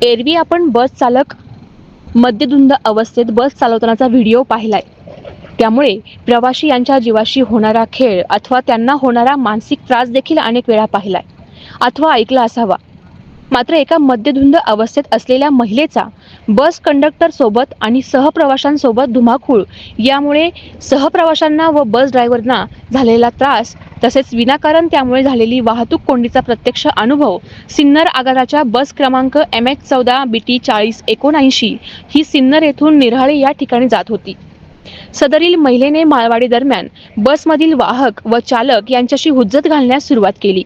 एरवी आपण बस चालक मद्यधुंद अवस्थेत बस चालवतानाचा व्हिडिओ पाहिलाय. त्यामुळे प्रवाशी यांच्या जीवाशी होणारा खेळ अथवा त्यांना होणारा मानसिक त्रास देखील अनेक वेळा पाहिलाय. अथवा ऐकला असावा. मात्र एका मद्यधुंद अवस्थेत असलेल्या महिलेचा बस कंडक्टर सोबत आणि सहप्रवाशांसोबत धुमाकूळ यामुळे सहप्रवाशांना व बस ड्रायव्हरना झालेला त्रास तसेच विनाकारण त्यामुळे झालेली वाहतूक कोंडीचा प्रत्यक्ष अनुभव सिन्नर आगाराच्या बस क्रमांक एम एच चौदा बी टी चाळीस एकोणऐंशी ही सिन्नर येथून निराळे या ठिकाणी जात होती. सदरील महिलेने माळवाडी दरम्यान बसमधील वाहक व चालक यांच्याशी हुज्जत घालण्यास सुरुवात केली.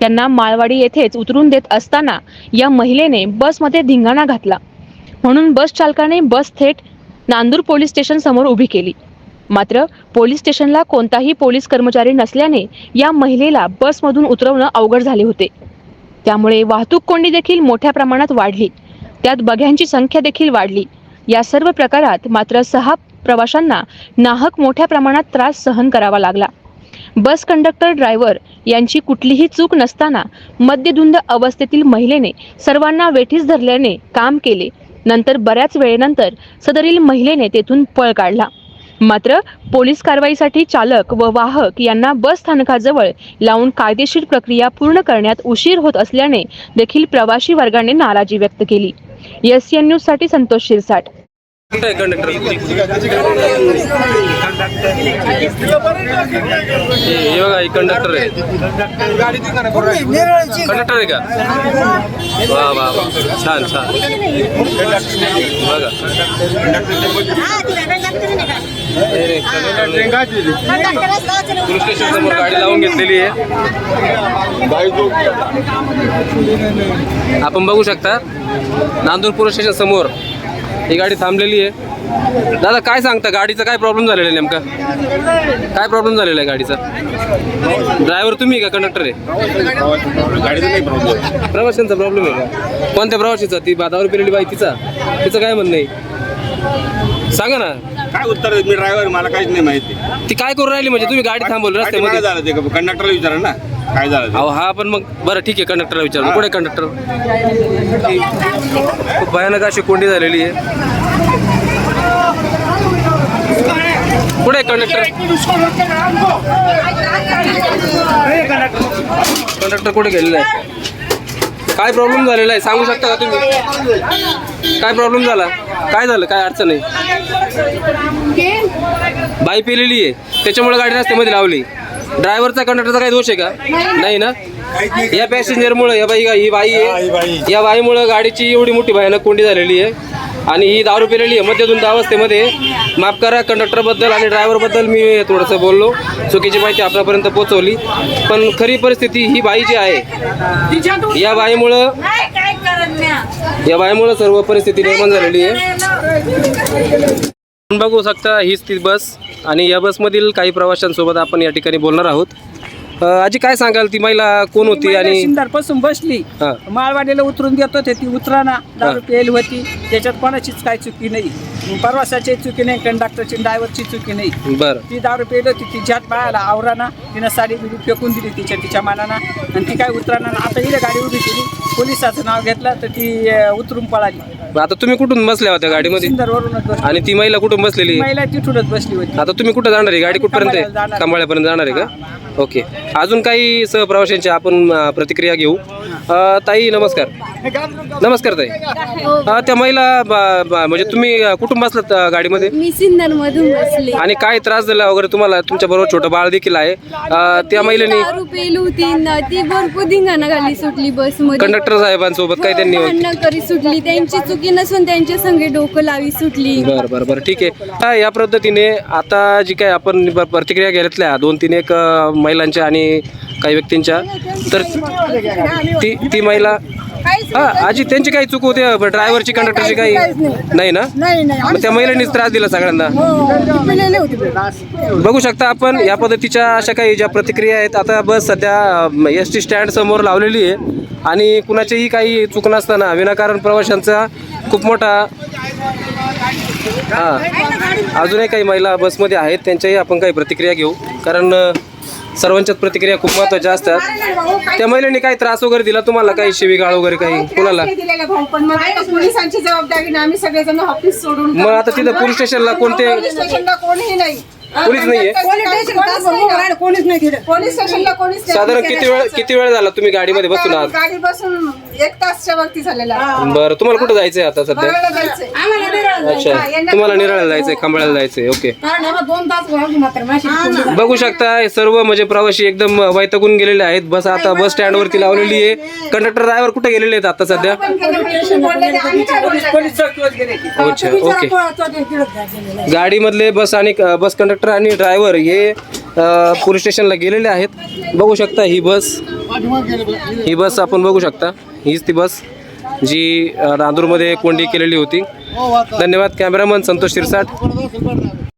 त्यांना माळवाडी येथेच उतरून देत असताना या महिलेने बसमध्ये धिंगाणा घातला. म्हणून बस चालकाने बस थेट नांदूर पोलीस स्टेशन समोर उभी केली. मात्र पोलीस स्टेशनला कोणताही पोलीस कर्मचारी नसल्याने या महिलेला बसमधून उतरवणं अवघड झाले होते. त्यामुळे वाहतूक कोंडी देखील मोठ्या प्रमाणात वाढली. त्यात बघ्यांची संख्या देखील वाढली. या सर्व प्रकारात मात्र सहा प्रवाशांना नाहक मोठ्या प्रमाणात त्रास सहन करावा लागला. बस कंडक्टर ड्रायव्हर यांची कुठलीही चूक नसताना मद्यधुंद अवस्थेतील महिलेने सर्वांना वेठीस धरल्याने काम केले. नंतर बऱ्याच वेळेनंतर सदरील महिलेने तेथून पळ काढला. मात्र पोलीस कारवाईसाठी चालक व वाहक यांना बस स्थानकाजवळ लावून कायदेशीर प्रक्रिया पूर्ण करण्यात उशीर होत असल्याने देखील प्रवासी वर्गाने नाराजी व्यक्त केली. एस एन न्यूजसाठी संतोष शिरसाट. कंडक्टर हे हे बघा ही कंडक्टर आहे. कंडक्टर आहे का? वा वा वा. छान छान. बघा. पोलीस स्टेशन समोर गाडी लावून घेतलेली आहे आपण बघू शकता नांदूर पोलीस स्टेशन समोर ही गाडी थांबलेली आहे. दादा काय सांगता गाडीचा काय प्रॉब्लेम झालेला आहे नेमका? काय प्रॉब्लेम झालेला आहे गाडीचा? ड्रायव्हर तुम्ही का कंडक्टर आहे? प्रवाशांचा प्रॉब्लेम आहे का? कोणत्या प्रवाशीचा? ती बादावर पिलेली बाई तिचा? तिचं काय म्हणणं आहे? सांगा ना. काय उत्तर देत? मी ड्रायव्हर मला काहीच नाही माहिती. ती काय करू राहिली म्हणजे? तुम्ही गाडी थांबवली काय रस्त्यामध्ये? झालं ते कंडक्टरला विचारा ना. काय झालं ते? अहो हा पण मग बरं ठीक आहे कंडक्टरला विचारलं कुठे कंडक्टर खूप भयानक अशी कोंडी झालेली आहे. कुठे कंडक्टर कंडक्टर कुठे गेलेला आहे? काय प्रॉब्लेम झालेला आहे? सांगू शकता का तुम्ही? काय प्रॉब्लेम झाला? काय झालं? काय अडचण आहे? बाई पेलेली आहे. त्याच्यामुळे गाडी रस्त्यामध्ये लावली. ड्रायव्हरचा कंडक्टरचा काही दोष आहे का? नाही ना? या पॅसेंजरमुळे या बाई ही बाई आहे. या बाईमुळे गाडीची एवढी मोठी भयानक कोंडी झालेली आहे. आणि ही दारू पिलेली आहे. मध्यधुंद अवस्थेमध्ये. माफ करा कंडक्टरबद्दल आणि ड्रायव्हरबद्दल मी थोडंसं बोललो. चुकीची माहिती आपल्यापर्यंत पोहोचवली. पण खरी परिस्थिती ही बाई जी आहे या बाईमुळं या बायामुळे सर्व परिस्थिती निर्माण झालेली आहे. बघू शकता हीच ती बस. आणि या बसमधील काही प्रवाशांसोबत आपण या ठिकाणी बोलणार आहोत. अ, आजी काय सांगाल? ती महिला कोण होती आणि सिंदरपासून बसली. हा. माळवाडीला उतरून देत होते ती उतराना. दारू पेल होती. त्याच्यात कोणाचीच काय चुकी नाही. प्रवासाची चुकी नाही कंडक्टरची ड्रायव्हरची चुकी नाही. बरं. ती दारू पेल होती. ती ज्यात बाळाला आवराना तिनं साडी बिडी फेकून दिली तिच्या तिच्या मानानं. आणि ती काय उतराना आता इथे गाडी उभी केली. पोलिसाचं नाव घेतलं तर ती अं, उतरून पळाली. मग आता तुम्ही कुठून बसल्या होत्या गाडीमध्ये? बसली आणि ती महिला कुठून बसलेली? महिला तिथूनच बसली होती. आता तुम्ही कुठं जाणार आहे? गाडी कुठपर्यंत खंबाळ्याला आहे जाणार. कंबाळ्यापर्यंत जाणार आहे का? ओके. अजून काही सहप्रवाशांची आपण अ, प्रतिक्रिया घेऊ? अ, ताई नमस्कार. नमस्कार ताई. अ, त्या महिला ब- ब- म्हणजे तुम्ही अ, कुठून बसलात अ, गाडीमध्ये? मी सिन्नर मधून बसले. आणि काय त्रास झाला वगैरे तुम्हाला? तुमच्या बरोबर छोटं बाळ देखील आहे. अ, त्या महिलेने दारू पेली होती न ती भरपूर धिंगाणा घाली सुटली बसमध्ये कंडक्टर साहेबांसोबत काय त्यांनी भांडणं करी सुटली. त्यांची चुकी नसून त्यांच्या संगे डोकं लावी सुटली. बरं बरं बरं. ठीक आहे. या पद्धतीने आता जी काय आपण ब- प्रतिक्रिया घेतल्या दोन तीन एक अ, महिलांच्या आणि काही व्यक्तींच्या तर ती ती महिला हा आजी त्यांची काही चूक होते ड्रायव्हरची कंडक्टरची काही नाही. ना? मग त्या महिलांनीच त्रास दिला सगळ्यांना? बघू शकता आपण या पद्धतीच्या अशा काही ज्या प्रतिक्रिया आहेत आता बस सध्या एस टी स्टँड समोर लावलेली आहे. आणि कुणाचीही काही चूक नसताना विनाकारण प्रवाशांचा खूप मोठा हां. अजूनही काही महिला बसमध्ये आहेत त्यांच्याही आपण काही प्रतिक्रिया घेऊ. कारण सर्वांच्याच प्रतिक्रिया खूप महत्त्वाच्या असतात. त्या महिलेने काही त्रास वगैरे दिला तुम्हाला? काही शिवीगाळ वगैरे काही? कुणाला? दिलेला भाऊ पण मग आता पोलिसांची जबाबदारी आम्ही सगळेजण ऑफिस सोडून मग आता तिथं पोलीस स्टेशनला कोणते पोलीस स्टेशनला कोणीही नाही. पोलीस नाहीये? पोलीस नाही. ना. पोलीस स्टेशनला कोणीच नाही. साधारण किती वेळ किती वेळ झाला तुम्ही गाडीमध्ये बसून आहात गाडी बसून एक तासच्या वरती झालेला. बरं तुम्हाला कुठं जायचंय आता सध्या? जायचंय. अच्छा. तुम्हाला निराळ्याला जायचंय खांबाळ्याला जायचंय ओके. बघू शकता हे सर्व म्हणजे प्रवासी एकदम वैतकून गेलेले आहेत. बस आता बस स्टँड वरती लावलेली आहे. कंडक्टर ड्रायव्हर कुठे गेलेले आहेत आता सध्या? आम्ही अच्छा ओके. गाडीमधले बस आणि बस कंडक्टर आणि ड्रायव्हर हे अ, पोलीस स्टेशनला गेलेले आहेत. बघू शकता ही बस. ही बस आपण बघू शकता. हीच ती बस. जी नांदूरमध्ये कोंडी केलेली होती. धन्यवाद कॅमेरामन संतोष शिरसाट.